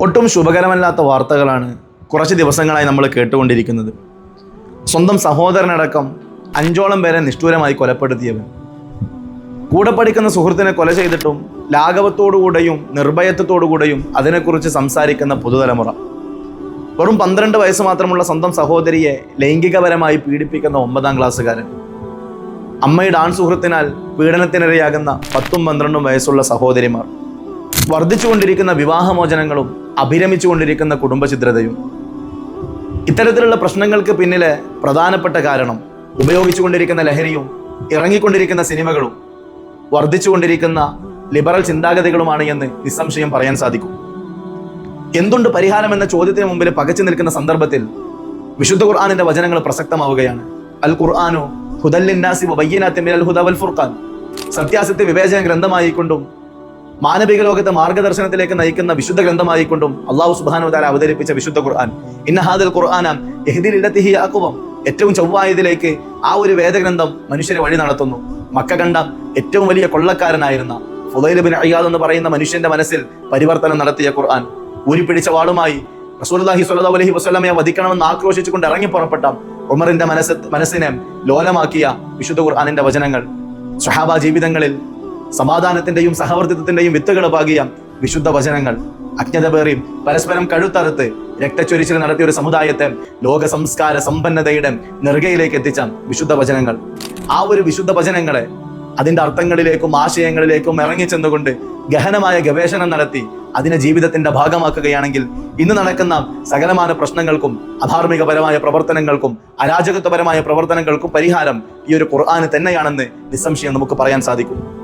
ഒട്ടും ശുഭകരമല്ലാത്ത വാർത്തകളാണ് കുറച്ച് ദിവസങ്ങളായി നമ്മൾ കേട്ടുകൊണ്ടിരിക്കുന്നത്. സ്വന്തം സഹോദരനടക്കം അഞ്ചോളം പേരെ നിഷ്ഠൂരമായി കൊലപ്പെടുത്തിയവൻ. കൂടെ പഠിക്കുന്ന സുഹൃത്തിനെ കൊല ചെയ്തിട്ടും ലാഘവത്തോടുകൂടെയും നിർഭയത്വത്തോടുകൂടെയും അതിനെക്കുറിച്ച് സംസാരിക്കുന്ന പുതുതലമുറ. വെറും പന്ത്രണ്ട് വയസ്സ് മാത്രമുള്ള സ്വന്തം സഹോദരിയെ ലൈംഗികപരമായി പീഡിപ്പിക്കുന്ന ഒമ്പതാം ക്ലാസ്സുകാരൻ. അമ്മയുടെ ആൺ സുഹൃത്തിനാൽ പീഡനത്തിനിരയാകുന്ന പത്തും പന്ത്രണ്ടും വയസ്സുള്ള സഹോദരിമാർ. വർദ്ധിച്ചുകൊണ്ടിരിക്കുന്ന വിവാഹമോചനങ്ങളും അഭിരമിച്ചുകൊണ്ടിരിക്കുന്ന കുടുംബഛിദ്രതയും ഇത്തരത്തിലുള്ള പ്രശ്നങ്ങൾക്ക് പിന്നിലെ പ്രധാനപ്പെട്ട കാരണം ഉപയോഗിച്ചുകൊണ്ടിരിക്കുന്ന ലഹരിയും ഇറങ്ങിക്കൊണ്ടിരിക്കുന്ന സിനിമകളും വർദ്ധിച്ചുകൊണ്ടിരിക്കുന്ന ലിബറൽ ചിന്താഗതികളുമാണ് എന്ന് നിസ്സംശയം പറയാൻ സാധിക്കും. എന്തുണ്ട് പരിഹാരം എന്ന ചോദ്യത്തിന് മുമ്പിൽ പകച്ചു നിൽക്കുന്ന സന്ദർഭത്തിൽ വിശുദ്ധ ഖുർആാനിന്റെ വചനങ്ങൾ പ്രസക്തമാവുകയാണ്. അൽ ഖുർആാനു ഹുദല്ലിന്നാസി വയ്യനാത്തി മിനൽ ഹുദ വൽ ഫുർഖാൻ. സത്യാസത്യ വിവേചന ഗ്രന്ഥമായിക്കൊണ്ടും മാനവിക ലോകത്തെ മാർഗദർശനത്തിലേക്ക് നയിക്കുന്ന വിശുദ്ധ ഗ്രന്ഥമായിക്കൊണ്ടും അള്ളാഹു സുബാനു താല അവതരിപ്പിച്ച വിശുദ്ധ ഖുർആൻ. ഇന്നഹാദൽ ഖുർആാനാം യഹ്ദിലില്ലത്തിഹി ആക്കുവം ഏറ്റവും ചൊവ്വായതിലേക്ക് ആ ഒരു വേദഗ്രന്ഥം മനുഷ്യരെ വഴി നടത്തുന്നു. മക്ക കണ്ട ഏറ്റവും വലിയ കൊള്ളക്കാരനായിരുന്ന ഫുദൈലബിൻ അയ്യാദ് എന്ന് പറയുന്ന മനുഷ്യന്റെ മനസ്സിൽ പരിവർത്തനം നടത്തിയ ഖുർആൻ. ഊരിപ്പിടിച്ച വാളുമായി റസൂലുള്ളാഹി സ്വല്ലല്ലാഹു അലഹി വസ്ലമയെ വധിക്കണമെന്ന് ആക്രോശിച്ചുകൊണ്ട് ഇറങ്ങി പുറപ്പെട്ട ഉമറിന്റെ മനസ്സ് മനസ്സിനെ ലോലമാക്കിയ വിശുദ്ധ ഖുർആാനിന്റെ വചനങ്ങൾ. സഹാബ ജീവിതങ്ങളിൽ സമാധാനത്തിന്റെയും സഹവർത്തിത്വത്തിന്റെയും വിത്തുകൾ പാകിയ വിശുദ്ധ വചനങ്ങൾ അജ്ഞത പേറിയും പരസ്പരം കഴുത്തറുത്ത് രക്തച്ചൊരിച്ചിൽ നടത്തിയ ഒരു സമുദായത്തെ ലോക സംസ്കാര സമ്പന്നതയുടെ നെറുകയിലേക്ക് എത്തിച്ച വിശുദ്ധ വചനങ്ങൾ. ആ ഒരു വിശുദ്ധ വചനങ്ങളെ അതിന്റെ അർത്ഥങ്ങളിലേക്കും ആശയങ്ങളിലേക്കും ഇറങ്ങി ഇറങ്ങിച്ചെന്നുകൊണ്ട് ഗഹനമായ ഗവേഷണം നടത്തി അതിനെ ജീവിതത്തിന്റെ ഭാഗമാക്കുകയാണെങ്കിൽ ഇന്ന് നടക്കുന്ന സകലമായ പ്രശ്നങ്ങൾക്കും അധാർമികപരമായ പ്രവർത്തനങ്ങൾക്കും അരാജകത്വപരമായ പ്രവർത്തനങ്ങൾക്കും പരിഹാരം ഈ ഒരു ഖുർആാന് തന്നെയാണെന്ന് നിസ്സംശയം നമുക്ക് പറയാൻ സാധിക്കും.